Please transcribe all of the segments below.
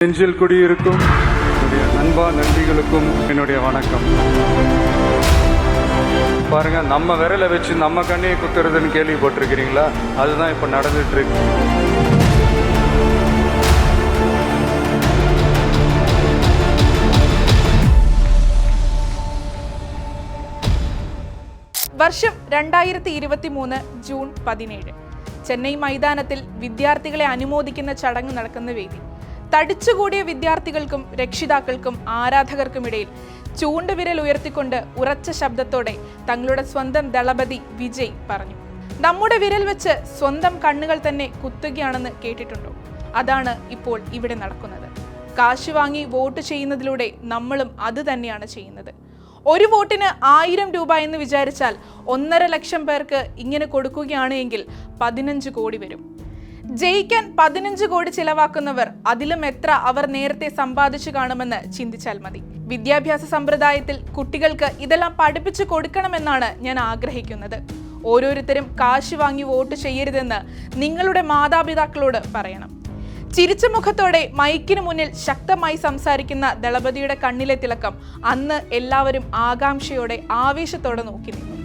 நெஞ்சில் குடியிருக்கும் என்னுடைய நண்பா நன்றிகளுக்கும் என்னுடைய வணக்கம் பாருங்க நம்ம விரலை வச்சு நம்ம கண்ணையை குத்துறதுன்னு கேள்விப்பட்டிருக்கிறீங்களா அதுதான் இப்போ நடந்துட்டு இருக்கு വർഷം രണ്ടായിരത്തി ഇരുപത്തി മൂന്ന് ജൂൺ പതിനേഴ് ചെന്നൈ മൈതാനത്തിൽ വിദ്യാർത്ഥികളെ അനുമോദിക്കുന്ന ചടങ്ങ് നടക്കുന്ന വേദി തടിച്ചുകൂടിയ വിദ്യാർത്ഥികൾക്കും രക്ഷിതാക്കൾക്കും ആരാധകർക്കുമിടയിൽ ചൂണ്ടുവിരൽ ഉയർത്തിക്കൊണ്ട് ഉറച്ച ശബ്ദത്തോടെ തങ്ങളുടെ സ്വന്തം ദളപതി വിജയ് പറഞ്ഞു. നമ്മുടെ വിരൽ വെച്ച് സ്വന്തം കണ്ണുകൾ തന്നെ കുത്തുകയാണെന്ന് കേട്ടിട്ടുണ്ടോ? അതാണ് ഇപ്പോൾ ഇവിടെ നടക്കുന്നത്. കാശ് വാങ്ങി വോട്ട് ചെയ്യുന്നതിലൂടെ നമ്മളും അത് തന്നെയാണ് ചെയ്യുന്നത്. ഒരു വോട്ടിന് ആയിരം രൂപ എന്ന് വിചാരിച്ചാൽ ഒന്നര ലക്ഷം പേർക്ക് ഇങ്ങനെ കൊടുക്കുകയാണ് എങ്കിൽ പതിനഞ്ച് കോടി വരും. ജയിക്കാൻ പതിനഞ്ച് കോടി ചിലവാക്കുന്നവർ അതിലും എത്ര അവർ നേരത്തെ സമ്പാദിച്ചു കാണുമെന്ന് ചിന്തിച്ചാൽ മതി. വിദ്യാഭ്യാസ സമ്പ്രദായത്തിൽ കുട്ടികൾക്ക് ഇതെല്ലാം പഠിപ്പിച്ചു കൊടുക്കണമെന്നാണ് ഞാൻ ആഗ്രഹിക്കുന്നത്. ഓരോരുത്തരും കാശ് വാങ്ങി വോട്ട് ചെയ്യരുതെന്ന് നിങ്ങളുടെ മാതാപിതാക്കളോട് പറയണം. ചിരിച്ച മുഖത്തോടെ മൈക്കിന് മുന്നിൽ ശക്തമായി സംസാരിക്കുന്ന ദളപതിയുടെ കണ്ണിലെ തിളക്കം അന്ന് എല്ലാവരും ആകാംക്ഷയോടെ ആവേശത്തോടെ നോക്കി നിന്നു.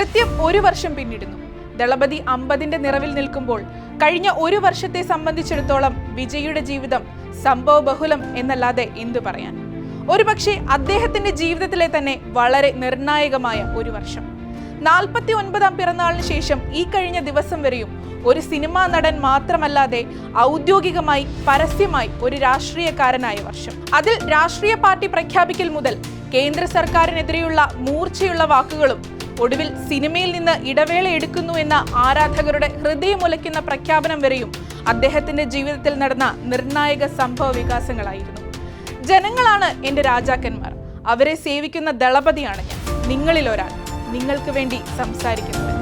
കൃത്യം ഒരു വർഷം പിന്നിടുന്നു. ദളപതി അമ്പതിന്റെ നിറവിൽ നിൽക്കുമ്പോൾ കഴിഞ്ഞ ഒരു വർഷത്തെ സംബന്ധിച്ചിടത്തോളം വിജയുടെ ജീവിതം സംഭവ ബഹുലം എന്നല്ലാതെ എന്തു പറയാൻ? ഒരുപക്ഷെ അദ്ദേഹത്തിന്റെ ജീവിതത്തിലെ തന്നെ വളരെ നിർണായകമായ ഒരു വർഷം. നാൽപ്പത്തി ഒൻപതാം പിറന്നാളിന് ശേഷം ഈ കഴിഞ്ഞ ദിവസം വരെയും ഒരു സിനിമാ നടൻ മാത്രമല്ലാതെ ഔദ്യോഗികമായി പരസ്യമായി ഒരു രാഷ്ട്രീയക്കാരനായ വർഷം. അതിൽ രാഷ്ട്രീയ പാർട്ടി പ്രഖ്യാപിക്കൽ മുതൽ കേന്ദ്ര സർക്കാരിനെതിരെയുള്ള മൂർച്ചയുള്ള വാക്കുകളും ഒടുവിൽ സിനിമയിൽ നിന്ന് ഇടവേള എടുക്കുന്നു എന്ന ആരാധകരുടെ ഹൃദയമുലയ്ക്കുന്ന പ്രഖ്യാപനം വരെയും അദ്ദേഹത്തിന്റെ ജീവിതത്തിൽ നടന്ന നിർണായക സംഭവ വികാസങ്ങളായിരുന്നു. ജനങ്ങളാണ് എന്റെ രാജാക്കന്മാർ. അവരെ സേവിക്കുന്ന ദളപതിയാണ് ഞാൻ. നിങ്ങളിൽ ഒരാൾ. നിങ്ങൾക്ക് വേണ്ടി സംസാരിക്കുന്നത്.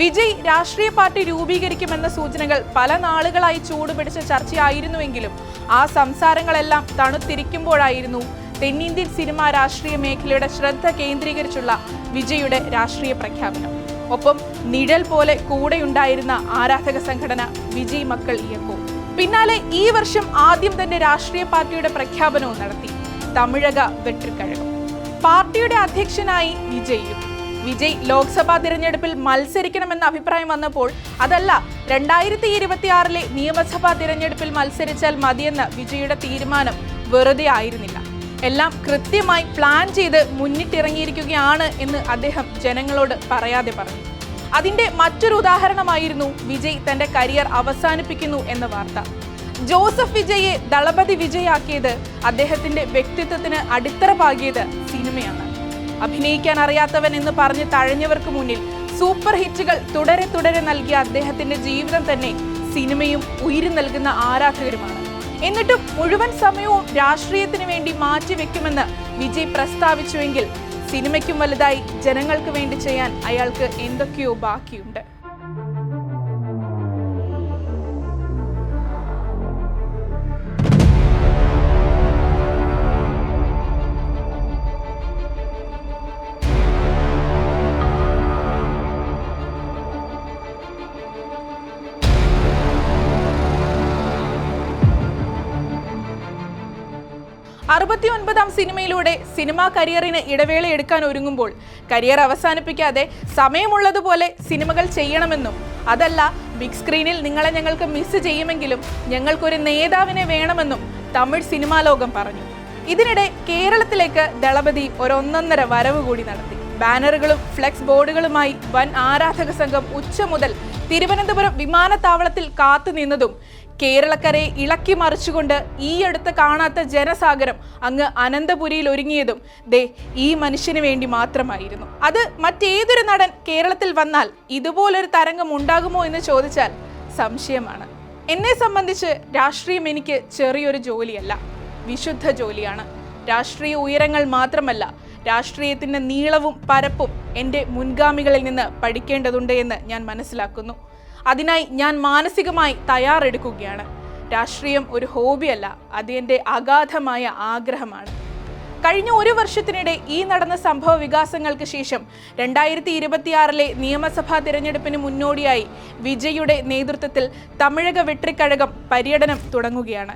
വിജയ് രാഷ്ട്രീയ പാർട്ടി രൂപീകരിക്കുമെന്ന സൂചനകൾ പല നാളുകളായി ചൂടുപിടിച്ച ചർച്ചയായിരുന്നുവെങ്കിലും ആ സംസാരങ്ങളെല്ലാം തണുത്തിരിക്കുമ്പോഴായിരുന്നു തെന്നിന്ത്യൻ സിനിമ രാഷ്ട്രീയ മേഖലയുടെ ശ്രദ്ധ കേന്ദ്രീകരിച്ചുള്ള വിജയുടെ രാഷ്ട്രീയ പ്രഖ്യാപനം. ഒപ്പം നിഴൽ പോലെ കൂടെയുണ്ടായിരുന്ന ആരാധക സംഘടന വിജയ് മക്കൾ ഇയക്കോ. പിന്നാലെ ഈ വർഷം ആദ്യം തന്നെ രാഷ്ട്രീയ പാർട്ടിയുടെ പ്രഖ്യാപനവും നടത്തി. തമിഴക വെട്ടിക്കഴകം പാർട്ടിയുടെ അധ്യക്ഷനായി വിജയും വിജയ് ലോക്സഭാ തിരഞ്ഞെടുപ്പിൽ മത്സരിക്കണമെന്ന അഭിപ്രായം വന്നപ്പോൾ അതല്ല രണ്ടായിരത്തി ഇരുപത്തിയാറിലെ നിയമസഭാ തിരഞ്ഞെടുപ്പിൽ മത്സരിച്ചാൽ മതിയെന്ന വിജയുടെ തീരുമാനം വെറുതെ ആയിരുന്നില്ല. എല്ലാം കൃത്യമായി പ്ലാൻ ചെയ്ത് മുന്നിട്ടിറങ്ങിയിരിക്കുകയാണ് എന്ന് അദ്ദേഹം ജനങ്ങളോട് പറയാതെ പറഞ്ഞു. അതിന്റെ മറ്റൊരു ഉദാഹരണമായിരുന്നു വിജയ് തന്റെ കരിയർ അവസാനിപ്പിക്കുന്നു എന്ന വാർത്ത. ജോസഫ് വിജയെ ദളപതി വിജയാക്കിയത് അദ്ദേഹത്തിന്റെ വ്യക്തിത്വത്തിന് അടിത്തറ പാകിയത് സിനിമയാണ്. അഭിനയിക്കാൻ അറിയാത്തവൻ എന്ന് പറഞ്ഞ് തഴഞ്ഞവർക്ക് മുന്നിൽ സൂപ്പർ ഹിറ്റുകൾ തുടരെ തുടരെ നൽകിയ അദ്ദേഹത്തിന്റെ ജീവിതം തന്നെ സിനിമയും ഉയിര് നൽകുന്ന ആരാധകരുമാണ്. എന്നിട്ടും മുഴുവൻ സമയവും രാഷ്ട്രീയത്തിന് വേണ്ടി മാറ്റിവെക്കുമെന്ന് വിജയ് പ്രസ്താവിച്ചുവെങ്കിൽ സിനിമയ്ക്കും വലുതായി ജനങ്ങൾക്ക് വേണ്ടി ചെയ്യാൻ അയാൾക്ക് എന്തൊക്കെയോ ബാക്കിയുണ്ട്. അറുപത്തി ഒൻപതാം സിനിമയിലൂടെ സിനിമാ കരിയറിന് ഇടവേള എടുക്കാൻ ഒരുങ്ങുമ്പോൾ കരിയർ അവസാനിപ്പിക്കാതെ സമയമുള്ളതുപോലെ സിനിമകൾ ചെയ്യണമെന്നും അതല്ല ബിഗ് സ്ക്രീനിൽ നിങ്ങളെ ഞങ്ങൾക്ക് മിസ് ചെയ്യുമെങ്കിലും ഞങ്ങൾക്കൊരു നേതാവിനെ വേണമെന്നും തമിഴ് സിനിമാ ലോകം പറഞ്ഞു. ഇതിനിടെ കേരളത്തിലേക്ക് ദളപതി ഒരൊന്നൊന്നര വരവ് കൂടി നടത്തി. ബാനറുകളും ഫ്ലെക്സ് ബോർഡുകളുമായി വൻ ആരാധക സംഘം ഉച്ച മുതൽ തിരുവനന്തപുരം വിമാനത്താവളത്തിൽ കാത്തുനിന്നതും കേരളക്കരയെ ഇളക്കി മറിച്ചുകൊണ്ട് ഈ അടുത്ത് കാണാത്ത ജനസാഗരം അങ്ങ് അനന്തപുരിയിൽ ഒരുങ്ങിയതും ദേ ഈ മനുഷ്യന് വേണ്ടി മാത്രമായിരുന്നു. അത് മറ്റേതൊരു നടൻ കേരളത്തിൽ വന്നാൽ ഇതുപോലൊരു തരംഗം ഉണ്ടാകുമോ എന്ന് ചോദിച്ചാൽ സംശയമാണ്. എന്നെ സംബന്ധിച്ച് രാഷ്ട്രീയം എനിക്ക് ചെറിയൊരു ജോലിയല്ല. വിശുദ്ധ ജോലിയാണ്. രാഷ്ട്രീയ ഉയരങ്ങൾ മാത്രമല്ല രാഷ്ട്രീയത്തിന്റെ നീളവും പരപ്പും എന്റെ മുൻഗാമികളിൽ നിന്ന് പഠിക്കേണ്ടതുണ്ട് എന്ന് ഞാൻ മനസ്സിലാക്കുന്നു. അതിനായി ഞാൻ മാനസികമായി തയ്യാറെടുക്കുകയാണ്. രാഷ്ട്രീയം ഒരു ഹോബിയല്ല അത് എന്റെ അഗാധമായ ആഗ്രഹമാണ്. കഴിഞ്ഞ ഒരു വർഷത്തിനിടെ ഈ നടന്ന സംഭവ വികാസങ്ങൾക്ക് ശേഷം രണ്ടായിരത്തി ഇരുപത്തിയാറിലെ നിയമസഭാ തിരഞ്ഞെടുപ്പിന് മുന്നോടിയായി വിജയുടെ നേതൃത്വത്തിൽ തമിഴക വെട്രിക്കഴകം പര്യടനം തുടങ്ങുകയാണ്.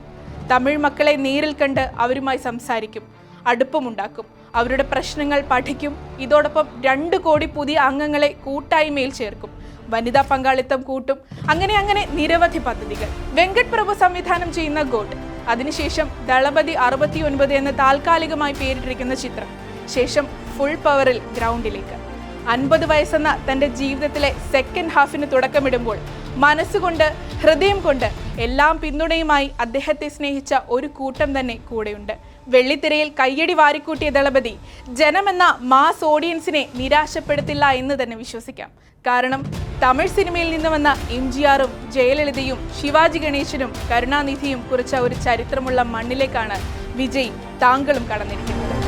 തമിഴ് മക്കളെ നേരിൽ കണ്ട് അവരുമായി സംസാരിക്കും. അടുപ്പമുണ്ടാക്കും. അവരുടെ പ്രശ്നങ്ങൾ പഠിക്കും. ഇതോടൊപ്പം രണ്ട് കോടി പുതിയ അംഗങ്ങളെ കൂട്ടായ്മയിൽ ചേർക്കും. വനിതാ പങ്കാളിത്തം കൂട്ടും. അങ്ങനെ അങ്ങനെ നിരവധി പദ്ധതികൾ. വെങ്കട് പ്രഭു സംവിധാനം ചെയ്യുന്ന ഗോട്ട്. അതിനുശേഷം ദളപതി അറുപത്തിയൊൻപത് എന്ന് താൽക്കാലികമായി പേരിട്ടിരിക്കുന്ന ചിത്രം. ശേഷം ഫുൾ പവറിൽ ഗ്രൗണ്ടിലേക്ക്. അൻപത് വയസ്സെന്ന തന്റെ ജീവിതത്തിലെ സെക്കൻഡ് ഹാഫിന് തുടക്കമിടുമ്പോൾ മനസ്സുകൊണ്ട് ഹൃദയം കൊണ്ട് എല്ലാം പിന്തുണയുമായി അദ്ദേഹത്തെ സ്നേഹിച്ച ഒരു കൂട്ടം തന്നെ കൂടെയുണ്ട്. വെള്ളിത്തിരയിൽ കയ്യടി വാരിക്കൂട്ടിയ ദളപതി ജനമെന്ന മാസ് ഓഡിയൻസിനെ നിരാശപ്പെടുത്തില്ല എന്ന് തന്നെ വിശ്വസിക്കാം. കാരണം തമിഴ് സിനിമയിൽ നിന്ന് വന്ന എം ജി ആറും ജയലളിതയും ശിവാജി ഗണേശനും കരുണാനിധിയും കുറിച്ച ഒരു ചരിത്രമുള്ള മണ്ണിലേക്കാണ് വിജയ് താങ്കളും കടന്നിരിക്കുന്നത്.